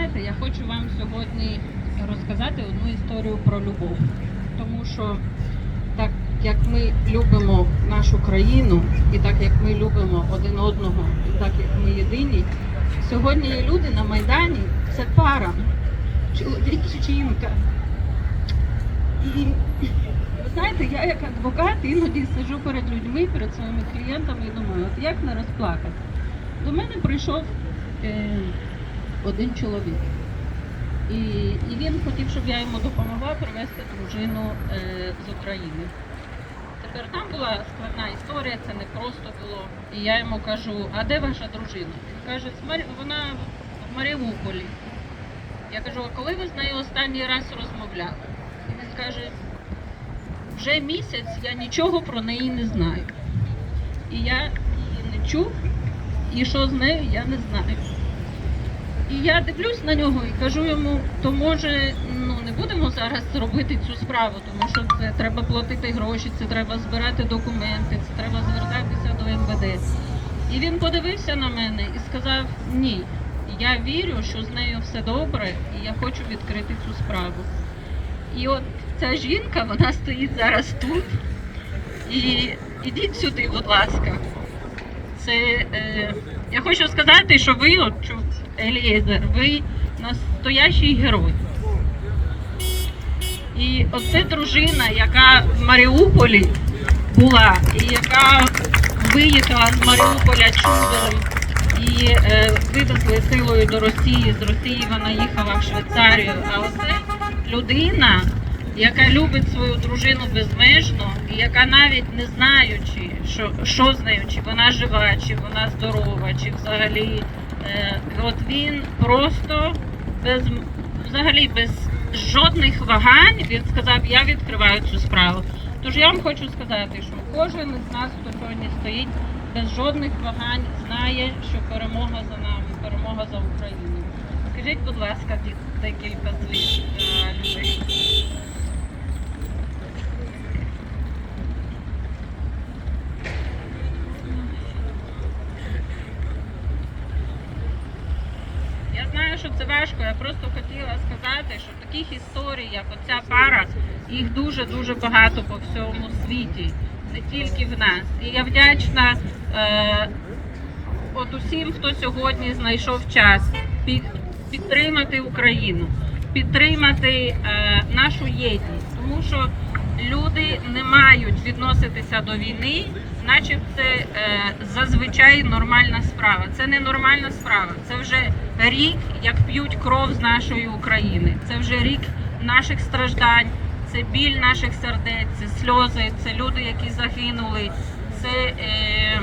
знаєте, я хочу вам сьогодні розказати одну історію про любов. Тому що так як ми любимо нашу країну, і так як ми любимо один одного, і так як ми єдині, сьогодні люди на Майдані, це пара, чоловік і жінка. І ви знаєте, я як адвокат іноді сиджу перед людьми, перед своїми клієнтами і думаю, от як не розплакати. До мене прийшов е, один чоловік. І, і він хотів, щоб я йому допомогла привезти дружину е, з України. Тепер там була складна історія, це не просто було. І я йому кажу, а де ваша дружина? Він каже, вона в Маріуполі. Я кажу, а коли ви з нею останній раз розмовляли? І він каже, вже місяць я нічого про неї не знаю. І я її не чув, і що з нею я не знаю. І я дивлюсь на нього і кажу йому, то може ну не будемо зараз робити цю справу, тому що це треба платити гроші, це треба збирати документи, це треба звертатися до МВД. І він подивився на мене і сказав: Ні, я вірю, що з нею все добре, і я хочу відкрити цю справу. І от ця жінка, вона стоїть зараз тут. І ідіть сюди, будь ласка. Це е, я хочу сказати, що ви, от Елієзер, ви настоящий герой. І оце дружина, яка в Маріуполі була, і яка виїхала з Маріуполя чудом і е, вивезли силою до Росії. З Росії вона їхала в Швейцарію. А оце людина, яка любить свою дружину безмежно, і яка навіть не знаючи, що, що з нею, чи вона жива, чи вона здорова, чи взагалі. Е, от він просто без взагалі без жодних вагань він сказав, я відкриваю цю справу. Тож я вам хочу сказати, що кожен із нас, хто сьогодні стоїть, без жодних вагань знає, що перемога за нами, перемога за Україну. Скажіть, будь ласка, декілька слів для людей. Знаю, що це важко. Я просто хотіла сказати, що таких історій, як оця пара, їх дуже дуже багато по всьому світі, не тільки в нас. І я вдячна е, от усім, хто сьогодні знайшов час під, підтримати Україну, підтримати е, нашу єдність, тому що люди не мають відноситися до війни, наче це зазвичай нормальна справа. Це не нормальна справа. Це вже рік, як п'ють кров з нашої України. Це вже рік наших страждань, це біль наших сердець, це сльози, це люди, які загинули, це е,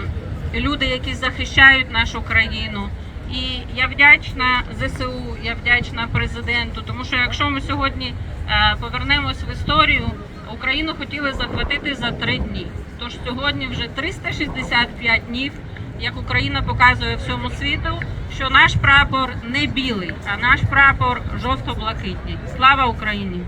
люди, які захищають нашу країну. І я вдячна ЗСУ, я вдячна президенту, тому що якщо ми сьогодні е, повернемось в історію, Україну хотіли захватити за три дні. Тож сьогодні вже 365 днів, як Україна показує всьому світу, що наш прапор не білий, а наш прапор жовто-блакитний. Слава Україні!